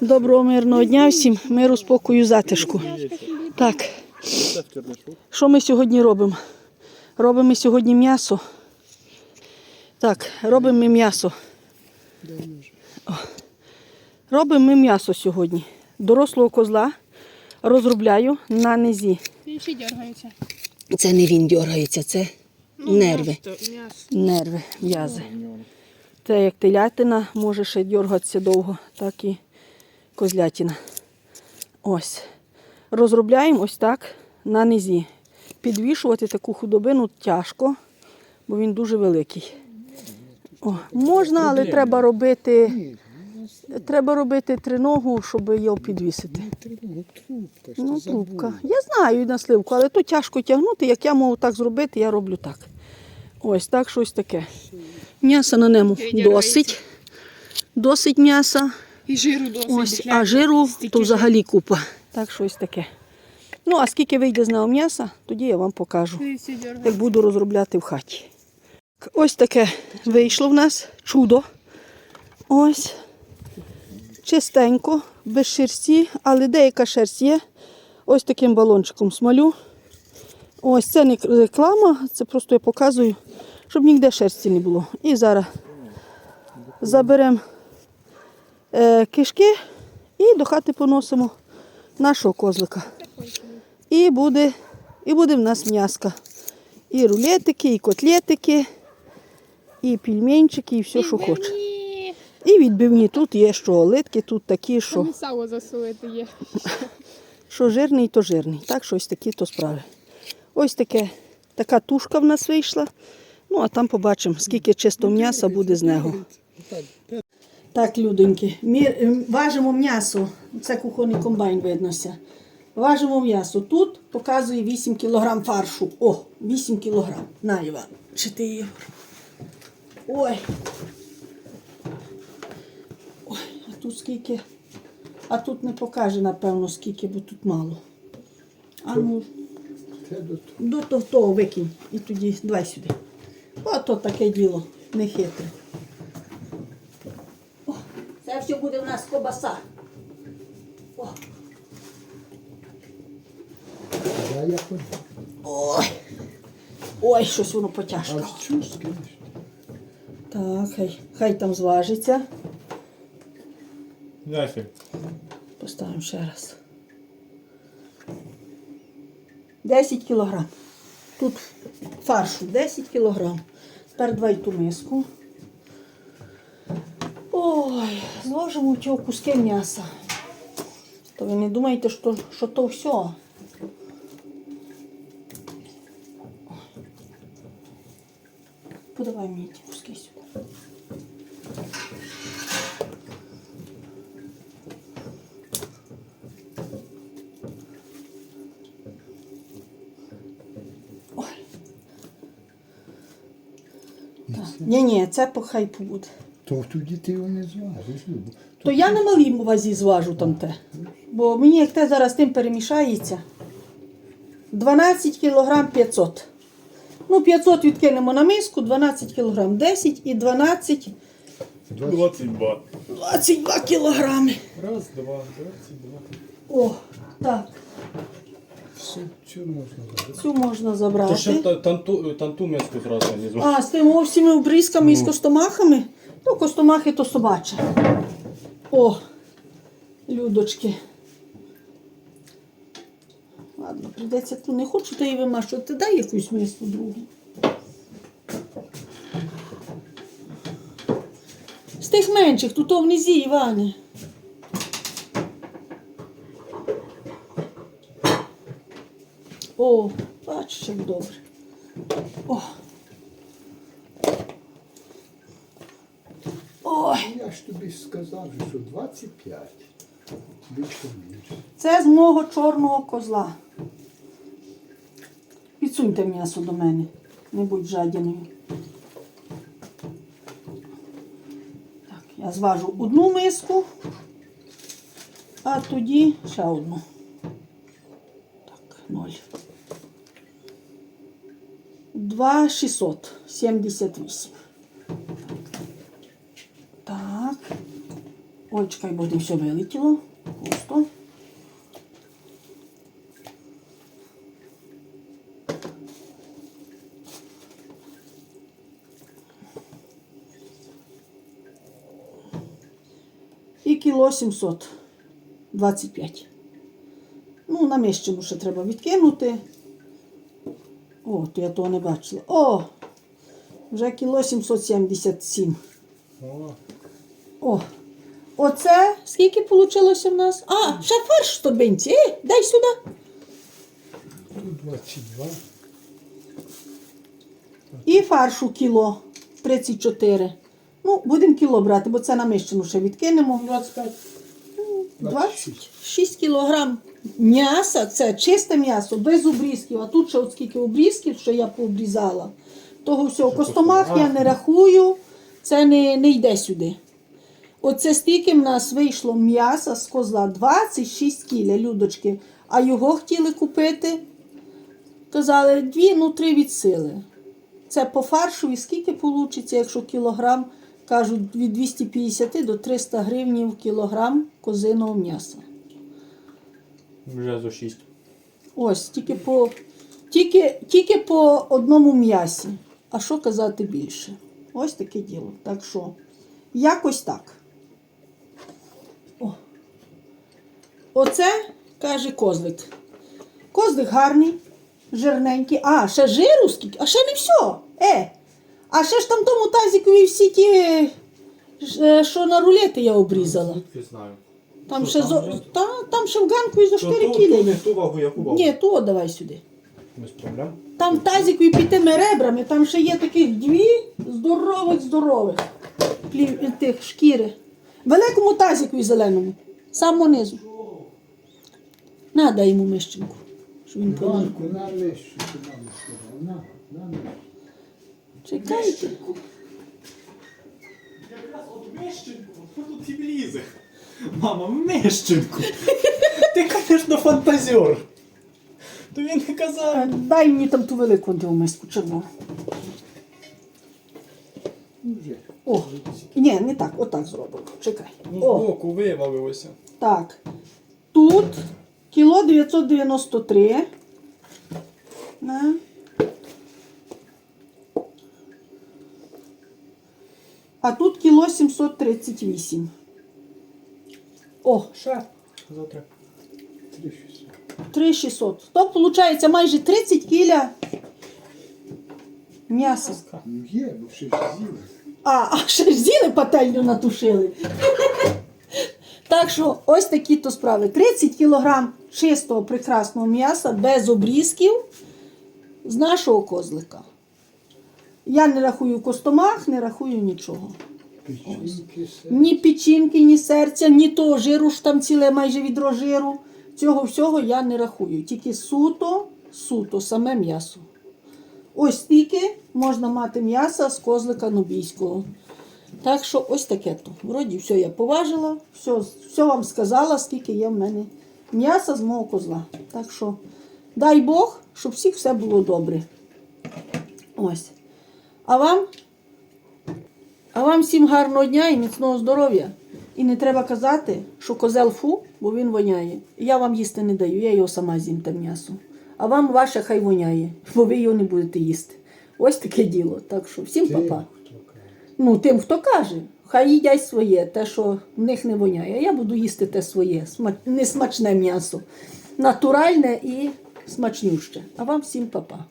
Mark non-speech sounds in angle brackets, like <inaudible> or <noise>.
Доброго мирного дня всім, миру, спокою, затишку. Так, що ми сьогодні робимо? Робимо ми сьогодні м'ясо. Так, робимо ми м'ясо. Робимо ми м'ясо сьогодні. Дорослого козла розробляю на низі. Він ще дергається. Це не він дергається, це нерви. М'ясо, м'ясо. Нерви, м'язи. Це як телятина може ще дергатися довго, так і козлятина. Ось. Розробляємо ось так на низі. Підвішувати таку худобину тяжко, бо він дуже великий. О, можна, але треба робити, треба робити триногу, щоб його підвісити. Ну, трубка. Я знаю на сливку, але то тяжко тягнути. Як я можу так зробити, я роблю так. Ось так, щось таке. М'яса на ньому досить. Досить м'яса. І жиру досить. Ось, а жиру Стільки то жиру. взагалі купа. Так, щось таке. Ну, а скільки вийде з нього м'яса, тоді я вам покажу, як буду розробляти в хаті. Ось таке вийшло в нас чудо. Ось. Чистенько, без шерсті, але деяка шерсть є. Ось таким балончиком смалю. Ось це не реклама, це просто я показую, щоб ніде шерсті не було. І зараз заберемо кишки і до хати поносимо нашого козлика. І буде, і буде в нас м'яска. І рулетики, і котлетики, і пельменчики, і все, що хоче. І відбивні тут є, що оливки, тут такі, що, Там сало засолити є. <laughs> що жирний, то жирний. Так, щось такі то справи. Ось таке, така тушка в нас вийшла. Ну, а там побачимо, скільки чистого м'яса буде з нього. Так, людоньки, ми ем, важимо м'ясо. Це кухонний комбайн виднося. Важимо м'ясо. Тут показує 8 кг фаршу. О, 8 кг. На, Іван, чи ти її? Ой. Ой, а тут скільки. А тут не покаже, напевно, скільки, бо тут мало. А ну, до того, викинь. І тоді давай сюди. Ото таке діло, не хитре. О, це все буде в нас кобаса. О, ой. Ой, щось воно потяжко. Так, хай, хай там зважиться. Нафиг. Поставимо ще раз. 10 кілограм. Тут фаршу 10 кілограм. Тепер давай ту миску. Ой, зложимо цього куски м'яса. То ви не думаєте, що, що то все. Подавай мені ті куски сюди. Ні, ні, це похай побуде. То тоді ти його не зважиш, Любо. То я на малій вазі зважу там те. Бо мені як те зараз тим перемішається. 12 кілограм 500. Ну, 500 відкинемо на миску, 12 кілограм 10 і 12, 22. 22 кілограми. Раз, два, двадцать два. О, так, Все, що можна робити? цю можна То забрати. ще танту, танту м'яску зразу не звав. А, з тими всіми обрізками і з костомахами. Ну, костомахи то собаче. О, людочки. Ладно, прийдеться ту. Не хочу то її вимашувати. Дай якусь миску другу. З тих менших, тут то внизі, Іване. О, бачиш, як добре. О. Ой, Я ж тобі сказав, що 25. Більше більше. це з мого чорного козла. Підсуньте м'ясо до мене, не будь жадяною. Так, я зважу одну миску, а тоді ще одну. Так, ноль. 2 678. Так. Ой, чекай, бо все вилетіло. Пусто. І кіло 725. Ну, наміщену ще треба відкинути. О, то я того не бачила. О! Вже кіло 777. О, О, оце скільки вийшло в нас? А, ще фарш в торбинці. Е, дай сюди. 22. І фаршу кіло 34. Ну, будемо кіло брати, бо це намищену ще відкинемо. 25. 26 кілограм м'яса, це чисте м'ясо, без обрізків. А тут ще от скільки обрізків, що я пообрізала. Того всього. Костомах я не рахую, це не, не йде сюди. Оце стільки в нас вийшло м'яса з козла 26 кіля, людочки. А його хотіли купити. Казали, дві, ну три від сили. Це по фаршу і скільки вийде, якщо кілограм, кажуть, від 250 до 300 гривень кілограм козиного м'яса. Вже за 6. Ось, тільки по, тільки, тільки по одному м'ясі. А що казати більше? Ось таке діло. Так що, якось так. Оце каже козлик. Козлик гарний, жирненький. А, ще жиру скільки, а ще не все. Е. А ще ж там тому тазикові всі ті, е, що на рулети я обрізала. Звідки знаю. Там Що, ще, там зо... та, там ще в ганку і за 4 То, кілі. не ту вагу, яку вагу. Ні, то давай сюди. Без проблем. Там тазику і п'ятими ребрами, там ще є таких дві здорових, здорових плів, тих шкіри. Великому тазику і зеленому. Самого низу. Надай йому мищенку. Щоб він подав. Банку на лещу, на лещу. На, на, на. Чекайте. Якраз от Мещенку, хто тут і влізе? Мама, Мещенку. Ти, звісно, фантазер. То він не казав. Дай мені там ту велику миску червону. Ну. О, ні, не так, отак зробимо. Чекай. Ну, О. збоку вивалилося. Так. Тут кіло 993. На. А тут кіло 738. О, Ще. Завтра. 3600. 3600. То виходить майже 30 кіля м'яса. Ну є, бо ще ж з'їли. А, а ще ж з'їли пательню натушили. Так що ось такі то справи. 30 кілограм чистого прекрасного м'яса без обрізків з нашого козлика. Я не рахую костомах, не рахую нічого. Печінки. Ні печінки, ні серця, ні того жиру ж там ціле майже відро жиру. Цього всього я не рахую. Тільки суто, суто, саме м'ясо. Ось стільки можна мати м'яса з козлика нубійського. Так що ось таке то. Вроді все я поважила, все, все вам сказала, скільки є в мене м'яса з мого козла. Так що дай Бог, щоб всіх все було добре. Ось. А вам а вам всім гарного дня і міцного здоров'я. І не треба казати, що козел фу, бо він воняє. Я вам їсти не даю, я його сама з'їм те м'ясо. А вам ваше хай воняє, бо ви його не будете їсти. Ось таке діло. Так що всім папа. Ну, тим, хто каже, хай їдять своє, те, що в них не воняє. Я буду їсти те своє, несмачне м'ясо. Натуральне і смачнюще. А вам всім папа.